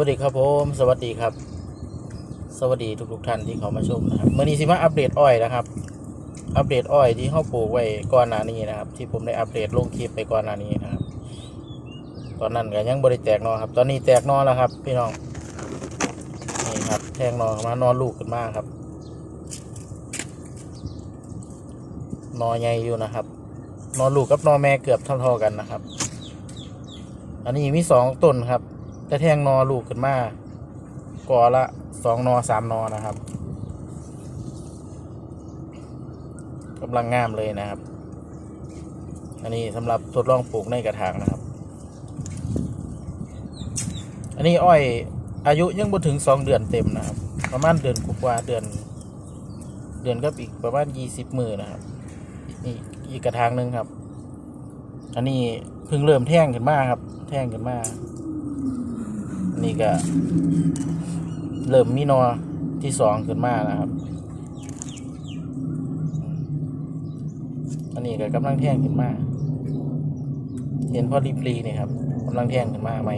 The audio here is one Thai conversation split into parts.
สวัสดีครับผม สวัสดีครับ สวัสดีทุกๆท่านที่เขามาชมนะครับเมื่อนี้สิมาอัปเดตอ้อยนะครับ อัปเดตอ้อยที่เขาปลูกไว้ก่อนหน้านี้นะครับ ที่ผมได้อัปเดตลงคลิปไปก่อนหน้านี้นะครับ ตอนนั้นก็ยังบริแตกนอครับ ตอนนี้แตกนอแล้วครับ พี่น้องนี่ครับ แทงนอออกมานอนลูกขึ้นมาครับนอใหญ่อยู่นะครับ นอลูกกับนอแม่เกือบเท่าๆกันนะครับ อันนี้มีสองต้นครับ แต่แทงนอลูกขึ้นมากอละสองนอสามนอนะครับกำลังงามเลยนะครับ อันนี้สำหรับทดลองปลูกในกระถางนะครับ อันนี้อ้อยอายุยังบ่ถึงสองเดือนเต็มนะครับ ประมาณเดือนกว่าเดือน เดือนก็อีกประมาณยี่สิบมือนะครับนี่อีกกระถางหนึ่งครับ อันนี้เพิ่งเริ่มแท่งขึ้นมาครับ แท่งขึ้นมา นนี้ก็ เริ่มมีนอที่สองขึ้นมานะครับ อันนี้ก็กำลังแท่งขึ้นมา เห็นพอรีปลีนี่ครับกำลังแท่งขึ้นมาไหม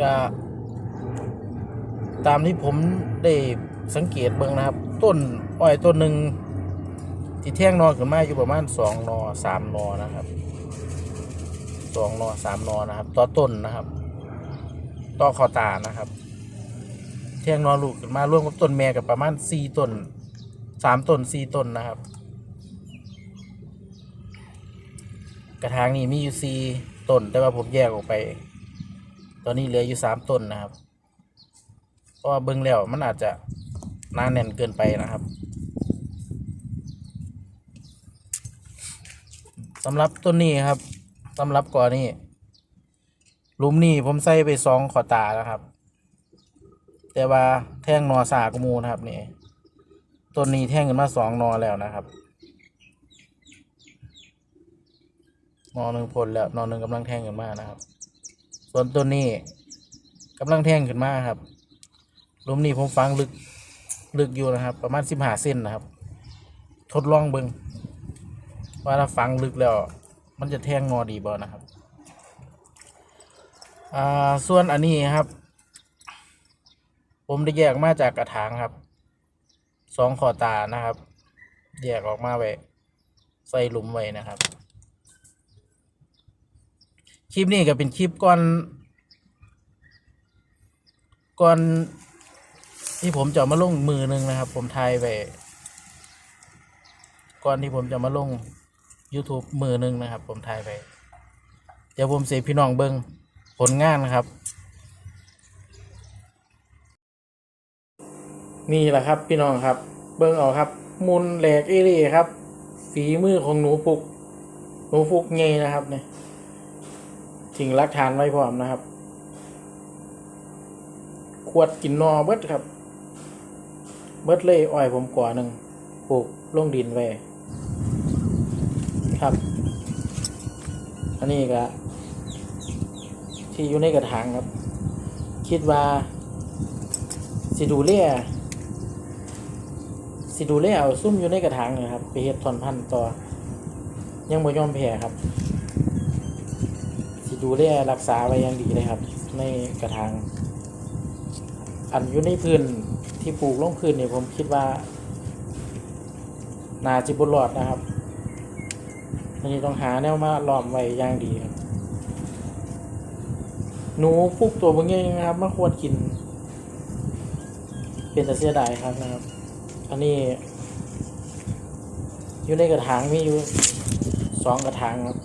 ก็ตามที่ผมได้สังเกตเบิ่งนะครับ ต้นอ้อยต้นหนึ่งที่แท่งนอขึ้นมาอยู่ประมาณสองนอสามนอนะครับ สองนอสามนอนะครับ ต่อต้นนะครับ ต่อคอตานะครับแท่งนอลูกมาร่วมกับต้นแม่กับประมาณสี่ต้นสามต้นสี่ต้นนะครับ กระถางนี้มีอยู่สี่ต้น แต่ว่าผมแยกออกไป ตอนนี้เหลืออยู่สามต้นนะครับเพราะว่าเบิ้งแล้วมันอาจจะหนาแน่นเกินไปนะครับสำหรับต้นนี้ครับ สำหรับก่อนนี้หลุมนี้ผมใส่ไปสองขอตาแล้วครับ แต่ว่าแท่งนอสากมูนะครับนี่ต้นนี้แท่งกันมาสองนอแล้วนะครับนอหนึ่งผลแล้วนอหนึ่งกำลังแท่งกันมานะครับ ส่วนต้นนี้กำลังแท่งขึ้นมาครับลุมนี้ผมฟังลึกลึกอยู่นะครับ ประมาณสิบห้าเซนนะครับ ทดลองเบิงว่าถ้าฟังลึกแล้ว มันจะแท่งงอดีบ่นะครับ อ่า ส่วนอันนี้ครับ ผมได้แยกมาจากกระถางครับ สองขอตานะครับ แยกออกมาไว้ใส่หลุมไว้นะครับ คลิปนี้ก็เป็นคลิปก่อน ก่อนที่ผมจะมาลงมือหนึ่งนะครับ ผมถ่ายไปก่อนที่ผมจะมาลง YouTube มือหนึ่งนะครับ ผมถ่ายไป เดี๋ยวผมเสียพี่น้องเบิ้งผลงานนะครับ นี่แหละครับพี่น้องครับ เบิ้งเอาครับ มุนแหลกอเรี่ครับ ฝีมือของหนูปุก หนูฟุกเงยนะครับเนี่ยทิ้งหลักฐานไว้พร้อมนะครับ ขวดกินนอเบิดครับ เบิดเลยอ้อยผมกว่าหนึ่งปลูกลงดินไว้ ครับ อันนี้ก็ที่อยู่ในกระถางครับ คิดว่าสิดูเล่สิดูเล่เอาซุ่มอยู่ในกระถางนะครับ ไปเฮ็ดถอนพันธุ์ต่อ ยังบ่ยอมแพ้ครับ สิดูแลรักษาไว้อย่างดีเลยครับ ในกระถาง อันอยู่ในพื้นที่ปลูกลงพื้นนี่ผมคิดว่า นาจิบุรอดนะครับ นนี้ต้องหาแนวมาล้อมไว้อย่างดีครับหนูฟุกตัวบางอย่างนะครับมันควรกิน เป็นแต่เสียดายครับนะครับ อันนี้ อยู่ในกระถางมีอยู่สองกระถางครับ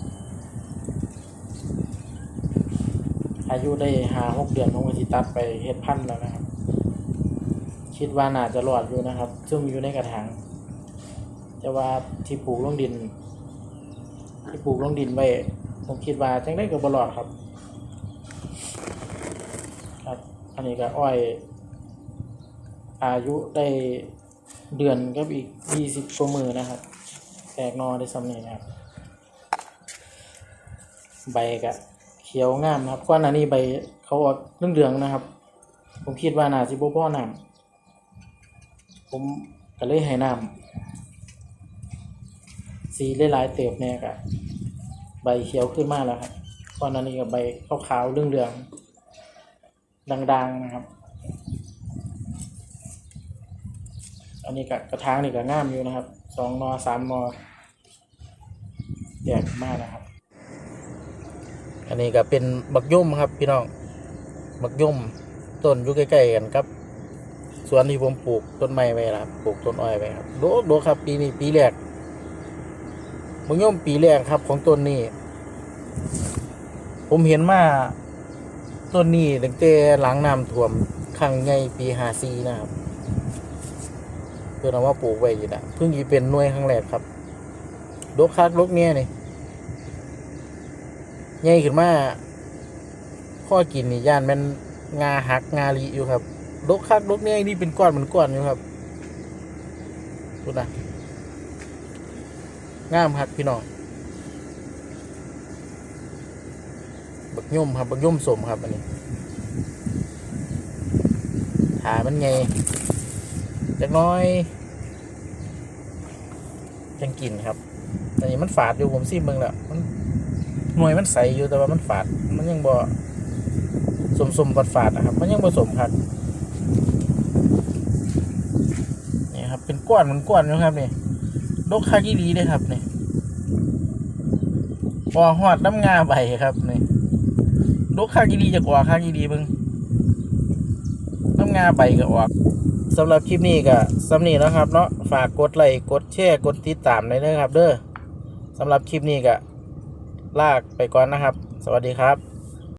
อายุได้หาหกเดือนผมก็สิตัดไปเฮ็ดพันธุ์แล้วนะครับ คิดว่าน่าจะรอดอยู่นะครับ ซึ่งอยู่ในกระถาง แต่ว่าที่ปลูกลงดิน ที่ปลูกลงดินไว้ผมคิดว่าจังได้กับบรอดครับ ครับ อันนี้ก็อ้อย อายุได้เดือนก็อีกยี่สิบกว่ามือนะครับ แตกนอได้สำเนีนะครับ ใบก็เขียวงามนะครับก่อนหน้านี้ใบเขาออกเหลืองๆนะครับ ผมคิดว่าน่าสิบ่พ่อน้ำผมก็เลยให้น้ำ สีหลายๆเติบเนี่ยก็ใบเขียวขึ้นมากแล้วครับตอนนั้นนี่กับใบขาวๆเรื่องๆดังๆนะครับ อันนี้กับกระถางนี่ก็งามอยู่นะครับสองนอสามนอแยกมากนะครับ อันนี้ก็เป็นบักย่มครับพี่น้องบักย่มต้นอยู่ใกล้ๆกันครับสวนที่ผมปลูกต้นไม้ไว้นะครับปลูกต้นอ้อยไว้ครับโดกโดกครับ ปีนี้ปีแรก บักย่อมปีแรกครับ ของต้นนี้ ผมเห็นมาต้นนี้ตั้งแต่หลังน้ำท่วมครั้งใหญ่ปีหาซีนะครับเพื่อนเอาว่าปลูกไว้อยู่นะเพิ่งยีเป็นหน่วยครั้งแรกครับดกคักดกเนี่ยนี่ใหญ่ขึ้นมาข้อกินนี่ย่านมันงาหักงาลีอยู่ครับดกคักดกเนี่ยนี่เป็นก้อนเหมือนก้อนอยู่ครับดูนะ งามครับพี่น้องบักย่มครับบักย่มสมครับอันนี้ถามันไงจักน้อยจังกินครับอันนี้มันฝาดอยู่ผมซิมเบิ่งแล้วมันหน่วยมันใสอยู่แต่ว่ามันฝาด มันยังบ่สมสมฝาดฝาดนะครับ มันยังผสมครับนี่ครับเป็นก้อนเหมันก้อนอยู่ครับนี่ ดกคากิลีเลยครับเนี่พอหอดน้ำงาใบครับเนี่ยดกคากิลีจะกว่าคากิลีเบิ่งน้ำงาใบก็ออกสำหรับคลิปนี้ก็สำนีนะครับ เนาะฝากกดไลค์กดแชร์กดติดตามได้เลยครับ เด้อสำหรับคลิปนี้ก็ลากไปก่อนนะครับ สวัสดีครับ